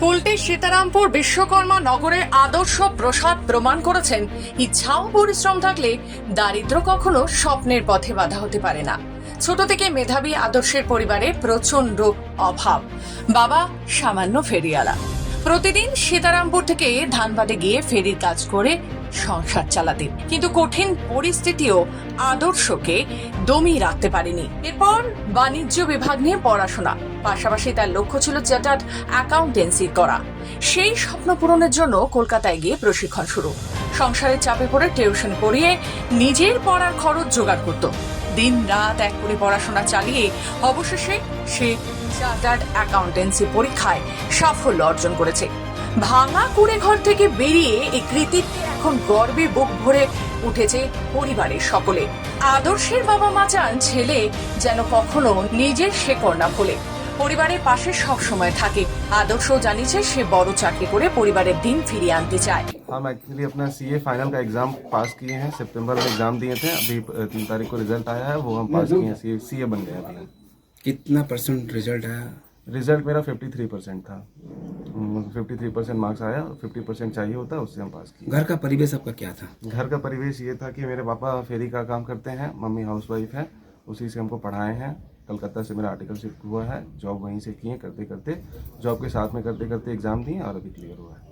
কুলটি সীতারামপুর বিশ্বকর্মা নগরে আদর্শ প্রসাদ প্রমাণ করেছেন। ইচ্ছাও পরিশ্রম থাকলে দারিদ্র কখনো স্বপ্নের পথে বাধা হতে পারে না। ছোট থেকে মেধাবী আদর্শের পরিবারে প্রচণ্ড অভাব। বাবা সামান্য ফেরিয়ালা প্রতিদিন সীতারামপুর থেকে ধানবাদে গিয়ে ফেরির কাজ করে সংসার চালাতেন কিন্তু কঠিন পরিস্থিতিও আদর্শকে দমিয়ে রাখতে পারেনি। এরপর বাণিজ্য বিভাগ নিয়ে পড়াশোনা। পাশাপাশি তার লক্ষ্য ছিল চার্টার্ড অ্যাকাউন্টেন্সি করা। সেই স্বপ্ন পূরণের জন্য কলকাতায় গিয়ে প্রশিক্ষণ শুরু। সংসারের চাপে পড়ে টিউশন পড়িয়ে নিজের পড়ার খরচ জোগাড় করত। দিন রাত এক করে পড়াশোনা চালিয়ে অবশেষে সে চার্টার্ড অ্যাকাউন্টেন্সি পরীক্ষায় সাফল্য অর্জন করেছে। ভাঙা কুড়ে ঘর থেকে বেরিয়ে এই কৃতিত্বে এখন গর্বে বুক ভরে উঠেছে পরিবারের সকলে আদর্শের বাবা মা চান ছেলে যেন কখনো নিজের শেকড় না ভোলে পরিবারের পাশে সব সময় থাকে আদর্শ জানিয়েছে সে বড় চাকরি করে পরিবারের দিন ফিরিয়ে আনতে চায় हम एक्चुअली अपना सी ए फाइनल का एग्जाम पास किए हैं सितंबर में एग्जाम दिए थे अभी तीन तारीख को रिजल्ट आया है वो हम पास किए हैं सी ए बन गए अभी कितना परसेंट रिजल्ट आया रिज़ल्ट मेरा 53 परसेंट था। फिफ्टी थ्री परसेंट मार्क्स आया फिफ्टी परसेंट चाहिए होता है उससे हम पास किए। घर का परिवेश आपका क्या था? घर का परिवेश ये था कि मेरे पापा फेरी का काम करते हैं मम्मी हाउस वाइफ है उसी से हमको पढ़ाए हैं। कलकत्ता से मेरा आर्टिकलशिप हुआ है जॉब वहीं से किए करते करते जॉब के साथ में करते करते एग्ज़ाम दिए और अभी क्लियर हुआ है।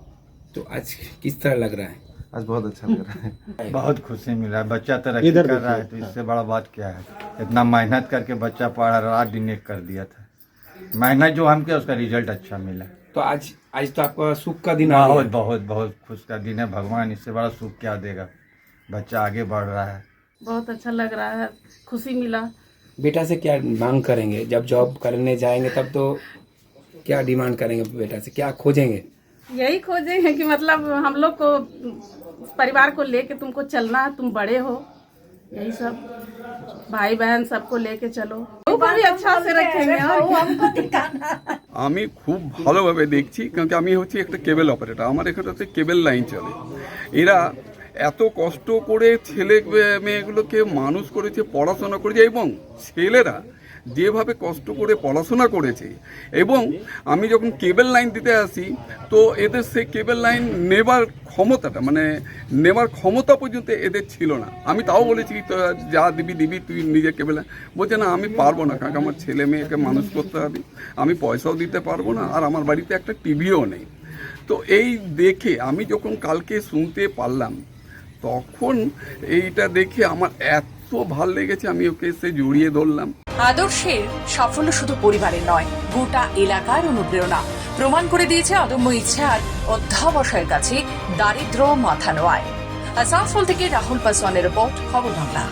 तो आज किस तरह लग रहा है? आज बहुत अच्छा लग रहा है। बहुत खुशी मिला है बच्चा तरक्की कर रहा है तो इससे बड़ा बात क्या है? इतना मेहनत करके बच्चा पढ़ा रात दिन एक कर दिया था। मेहनत जो हम किया उसका रिज़ल्ट अच्छा मिला। तो आज आज तो आपका सुख का दिन बहुत बहुत बहुत खुश का दिन है। भगवान इससे बड़ा सुख क्या देगा? बच्चा आगे बढ़ रहा है। बहुत अच्छा लग रहा है। खुशी मिला। बेटा से क्या मांग करेंगे? जब जॉब करने जाएँगे तब तो क्या डिमांड करेंगे बेटा से? क्या खोजेंगे? यही खोजेंगे कि मतलब हम लोग को परिवार को लेके तुमको चलना है तुम बड़े हो। यही सब भाई बहन सबको लेके चलो वो भी अच्छा से रखेंगे और क्या। আমি খুব ভালোভাবে দেখছি কারণ কি আমি হচ্ছি একটা কেবল অপারেটর আমার এখানে হচ্ছে কেবল লাইন চলে এরা এত কষ্ট করে ছেলে মেয়েগুলোকে মানুষ করেছে পড়াশোনা করেছে এবং ছেলেরা যেভাবে কষ্ট করে পড়াশোনা করেছে এবং আমি যখন কেবল লাইন দিতে আসি তো এদের সেই কেবল লাইন নেবার ক্ষমতাটা মানে নেবার ক্ষমতা পর্যন্ত এদের ছিল না। আমি তাও বলেছি যা দিবি দিবি, তুই নিজে কেবল বলছে, না, আমি পারব না, কারণ আমার ছেলে মেয়েকে মানুষ করতে হবে। আমি পয়সাও দিতে পারব না, আর আমার বাড়িতে একটা টিভিও নেই। তো এই দেখে আমি যখন কালকে শুনতে পারলাম, তখন এইটা দেখে আমার এত ভালো লেগেছে, আমি ওকে এসে জড়িয়ে ধরলাম। আদর্শের সাফল্য শুধু পরিবারের নয়, গোটা এলাকার অনুপ্রেরণা। প্রমাণ করে দিয়েছে অদম্য ইচ্ছা আর অধ্যাবসায়ের কাছে দারিদ্র মাথা নোয়ায় আসানসোল থেকে রাহুল পাসওয়ানের রিপোর্ট, খবর বাংলা।